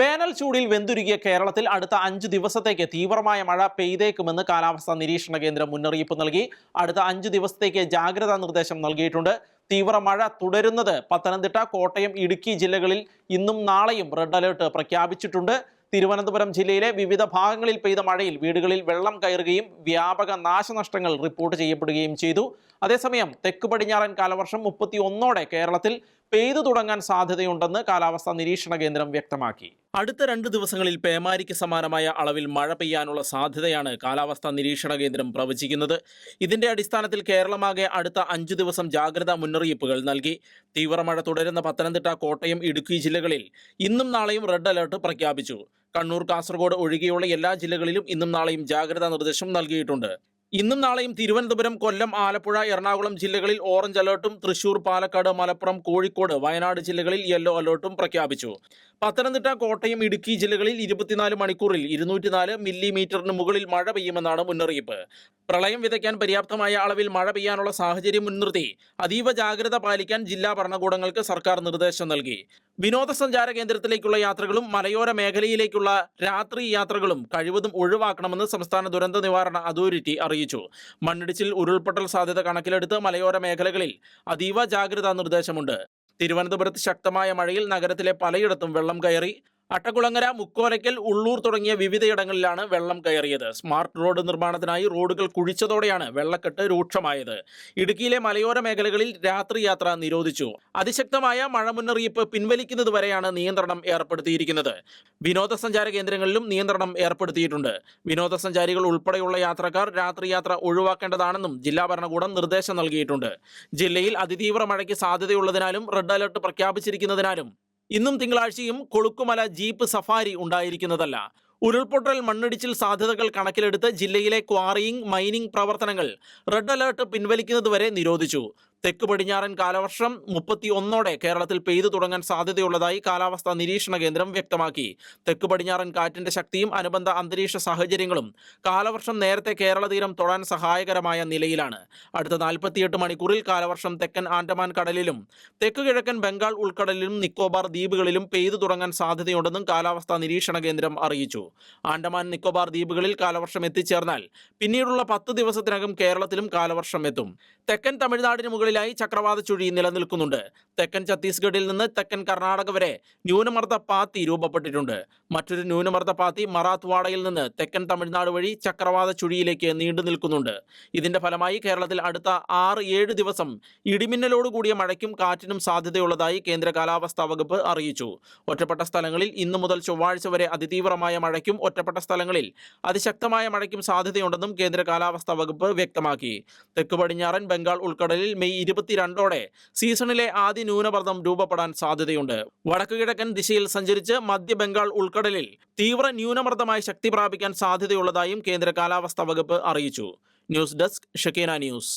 വേനൽ ചൂടിൽ വെന്തുരുകിയ കേരളത്തിൽ അടുത്ത അഞ്ച് ദിവസത്തേക്ക് തീവ്രമായ മഴ പെയ്തേക്കുമെന്ന് കാലാവസ്ഥാ നിരീക്ഷണ കേന്ദ്രം മുന്നറിയിപ്പ് നൽകി. അടുത്ത അഞ്ച് ദിവസത്തേക്ക് ജാഗ്രതാ നിർദ്ദേശം നൽകിയിട്ടുണ്ട്. തീവ്ര മഴ തുടരുന്നത് പത്തനംതിട്ട കോട്ടയം ഇടുക്കി ജില്ലകളിൽ ഇന്നും നാളെയും റെഡ് അലേർട്ട് പ്രഖ്യാപിച്ചിട്ടുണ്ട്. തിരുവനന്തപുരം ജില്ലയിലെ വിവിധ ഭാഗങ്ങളിൽ പെയ്ത മഴയിൽ വീടുകളിൽ വെള്ളം കയറുകയും വ്യാപക നാശനഷ്ടങ്ങൾ റിപ്പോർട്ട് ചെയ്യപ്പെടുകയും ചെയ്തു. അതേസമയം തെക്ക് പടിഞ്ഞാറൻ കാലവർഷം മുപ്പത്തി ഒന്നോടെ കേരളത്തിൽ പെയ്തു തുടങ്ങാൻ സാധ്യതയുണ്ടെന്ന് കാലാവസ്ഥാ നിരീക്ഷണ കേന്ദ്രം വ്യക്തമാക്കി. അടുത്ത രണ്ട് ദിവസങ്ങളിൽ പേമാരിക്ക് സമാനമായ അളവിൽ മഴ പെയ്യാനുള്ള സാധ്യതയാണ് കാലാവസ്ഥാ നിരീക്ഷണ കേന്ദ്രം പ്രവചിക്കുന്നത്. ഇതിന്റെ അടിസ്ഥാനത്തിൽ കേരളമാകെ അടുത്ത അഞ്ചു ദിവസം ജാഗ്രതാ മുന്നറിയിപ്പുകൾ നൽകി. തീവ്രമഴ തുടരുന്ന പത്തനംതിട്ട കോട്ടയം ഇടുക്കി ജില്ലകളിൽ ഇന്നും നാളെയും റെഡ് അലർട്ട് പ്രഖ്യാപിച്ചു. കണ്ണൂർ കാസർഗോഡ് ഒഴികെയുള്ള എല്ലാ ജില്ലകളിലും ഇന്നും നാളെയും ജാഗ്രതാ നിർദ്ദേശം നൽകിയിട്ടുണ്ട്. ഇന്നും നാളെയും തിരുവനന്തപുരം കൊല്ലം ആലപ്പുഴ എറണാകുളം ജില്ലകളിൽ ഓറഞ്ച് അലേർട്ടും തൃശൂർ പാലക്കാട് മലപ്പുറം കോഴിക്കോട് വയനാട് ജില്ലകളിൽ യെല്ലോ അലേർട്ടും പ്രഖ്യാപിച്ചു. പത്തനംതിട്ട കോട്ടയം ഇടുക്കി ജില്ലകളിൽ ഇരുപത്തിനാല് മണിക്കൂറിൽ ഇരുന്നൂറ്റിനാല് മില്ലിമീറ്ററിന് മുകളിൽ മഴ പെയ്യുമെന്നാണ് മുന്നറിയിപ്പ്. പ്രളയം വിതയ്ക്കാൻ പര്യാപ്തമായ അളവിൽ മഴ പെയ്യാനുള്ള സാഹചര്യം മുൻനിർത്തി അതീവ ജാഗ്രത പാലിക്കാൻ ജില്ലാ ഭരണകൂടങ്ങൾക്ക് സർക്കാർ നിർദ്ദേശം നൽകി. വിനോദസഞ്ചാര കേന്ദ്രത്തിലേക്കുള്ള യാത്രകളും മലയോര മേഖലയിലേക്കുള്ള രാത്രി യാത്രകളും കഴിവതും ഒഴിവാക്കണമെന്ന് സംസ്ഥാന ദുരന്ത നിവാരണ അതോറിറ്റി അറിയിച്ചു. മണ്ണിടിച്ചിൽ ഉരുൾപൊട്ടൽ സാധ്യത കണക്കിലെടുത്ത് മലയോര മേഖലകളിൽ അതീവ ജാഗ്രതാ നിർദ്ദേശമുണ്ട്. തിരുവനന്തപുരത്ത് ശക്തമായ മഴയിൽ നഗരത്തിലെ പലയിടത്തും വെള്ളം കയറി. അട്ടക്കുളങ്ങര മുക്കോലയ്ക്കൽ ഉള്ളൂർ തുടങ്ങിയ വിവിധയിടങ്ങളിലാണ് വെള്ളം കയറിയത്. സ്മാർട്ട് റോഡ് നിർമ്മാണത്തിനായി റോഡുകൾ കുഴിച്ചതോടെയാണ് വെള്ളക്കെട്ട് രൂക്ഷമായത്. ഇടുക്കിയിലെ മലയോര മേഖലകളിൽ രാത്രി യാത്ര നിരോധിച്ചു. അതിശക്തമായ മഴ മുന്നറിയിപ്പ് പിൻവലിക്കുന്നതുവരെയാണ് നിയന്ത്രണം ഏർപ്പെടുത്തിയിരിക്കുന്നത്. വിനോദസഞ്ചാര കേന്ദ്രങ്ങളിലും നിയന്ത്രണം ഏർപ്പെടുത്തിയിട്ടുണ്ട്. വിനോദസഞ്ചാരികൾ ഉൾപ്പെടെയുള്ള യാത്രക്കാർ രാത്രി യാത്ര ഒഴിവാക്കേണ്ടതാണെന്നും ജില്ലാ ഭരണകൂടം നിർദ്ദേശം നൽകിയിട്ടുണ്ട്. ജില്ലയിൽ അതിതീവ്ര മഴയ്ക്ക് സാധ്യതയുള്ളതിനാലും റെഡ് അലർട്ട് പ്രഖ്യാപിച്ചിരിക്കുന്നതിനാലും ഇന്നും തിങ്കളാഴ്ചയും കൊളുക്കുമല ജീപ്പ് സഫാരി ഉണ്ടായിരിക്കുന്നതല്ല. ഉരുൾപൊട്ടൽ മണ്ണിടിച്ചിൽ സാധ്യതകൾ കണക്കിലെടുത്ത് ജില്ലയിലെ ക്വാറിയിങ് മൈനിംഗ് പ്രവർത്തനങ്ങൾ റെഡ് അലേർട്ട് പിൻവലിക്കുന്നതുവരെ നിരോധിച്ചു. തെക്ക് പടിഞ്ഞാറൻ കാലവർഷം മുപ്പത്തി ഒന്നോടെ കേരളത്തിൽ പെയ്തു തുടങ്ങാൻ സാധ്യതയുള്ളതായി കാലാവസ്ഥാ നിരീക്ഷണ കേന്ദ്രം വ്യക്തമാക്കി. തെക്ക് പടിഞ്ഞാറൻ കാറ്റിന്റെ ശക്തിയും അനുബന്ധ അന്തരീക്ഷ സാഹചര്യങ്ങളും കാലവർഷം നേരത്തെ കേരള തീരം തൊടാൻ സഹായകരമായ നിലയിലാണ്. അടുത്ത നാൽപ്പത്തിയെട്ട് മണിക്കൂറിൽ കാലവർഷം തെക്കൻ ആൻഡമാൻ കടലിലും തെക്ക് കിഴക്കൻ ബംഗാൾ ഉൾക്കടലിലും നിക്കോബാർ ദ്വീപുകളിലും പെയ്തു തുടങ്ങാൻ സാധ്യതയുണ്ടെന്നും കാലാവസ്ഥാ നിരീക്ഷണ കേന്ദ്രം അറിയിച്ചു. ആൻഡമാൻ നിക്കോബാർ ദ്വീപുകളിൽ കാലവർഷം എത്തിച്ചേർന്നാൽ പിന്നീടുള്ള പത്ത് ദിവസത്തിനകം കേരളത്തിലും കാലവർഷം എത്തും. തെക്കൻ തമിഴ്നാടിന് മുകളിലായി ചക്രവാത ചുഴി നിലനിൽക്കുന്നുണ്ട്. തെക്കൻ ഛത്തീസ്ഗഡിൽ നിന്ന് തെക്കൻ കർണാടക വരെ ന്യൂനമർദ്ദ പാത്തി രൂപപ്പെട്ടിട്ടുണ്ട്. മറ്റൊരു ന്യൂനമർദ്ദ പാത്തി മറാത്ത്വാഡയിൽ നിന്ന് തെക്കൻ തമിഴ്നാട് വഴി ചക്രവാത ചുഴിയിലേക്ക് നീണ്ടു നിൽക്കുന്നുണ്ട്. ഇതിന്റെ ഫലമായി കേരളത്തിൽ അടുത്ത ആറ് ഏഴ് ദിവസം ഇടിമിന്നലോടുകൂടിയ മഴയ്ക്കും കാറ്റിനും സാധ്യതയുള്ളതായി കേന്ദ്ര കാലാവസ്ഥാ വകുപ്പ് അറിയിച്ചു. ഒറ്റപ്പെട്ട സ്ഥലങ്ങളിൽ ഇന്നു മുതൽ ചൊവ്വാഴ്ച വരെ അതിതീവ്രമായ മഴയ്ക്കും ഒറ്റപ്പെട്ട സ്ഥലങ്ങളിൽ അതിശക്തമായ മഴയ്ക്കും സാധ്യതയുണ്ടെന്നും കേന്ദ്ര കാലാവസ്ഥാ വകുപ്പ് വ്യക്തമാക്കി. തെക്ക് പടിഞ്ഞാറൻ ബംഗാൾ ഉൾക്കടലിൽ മെയ് ഇരുപത്തിരണ്ടോടെ സീസണിലെ ആദ്യ ന്യൂനമർദ്ദം രൂപപ്പെടാൻ സാധ്യതയുണ്ട്. വടക്കു കിഴക്കൻ ദിശയിൽ സഞ്ചരിച്ച് മധ്യ ബംഗാൾ ഉൾക്കടലിൽ തീവ്ര ന്യൂനമർദ്ദമായി ശക്തി പ്രാപിക്കാൻ സാധ്യതയുള്ളതായും കേന്ദ്ര കാലാവസ്ഥാ വകുപ്പ് അറിയിച്ചു. News desk Shakeena news.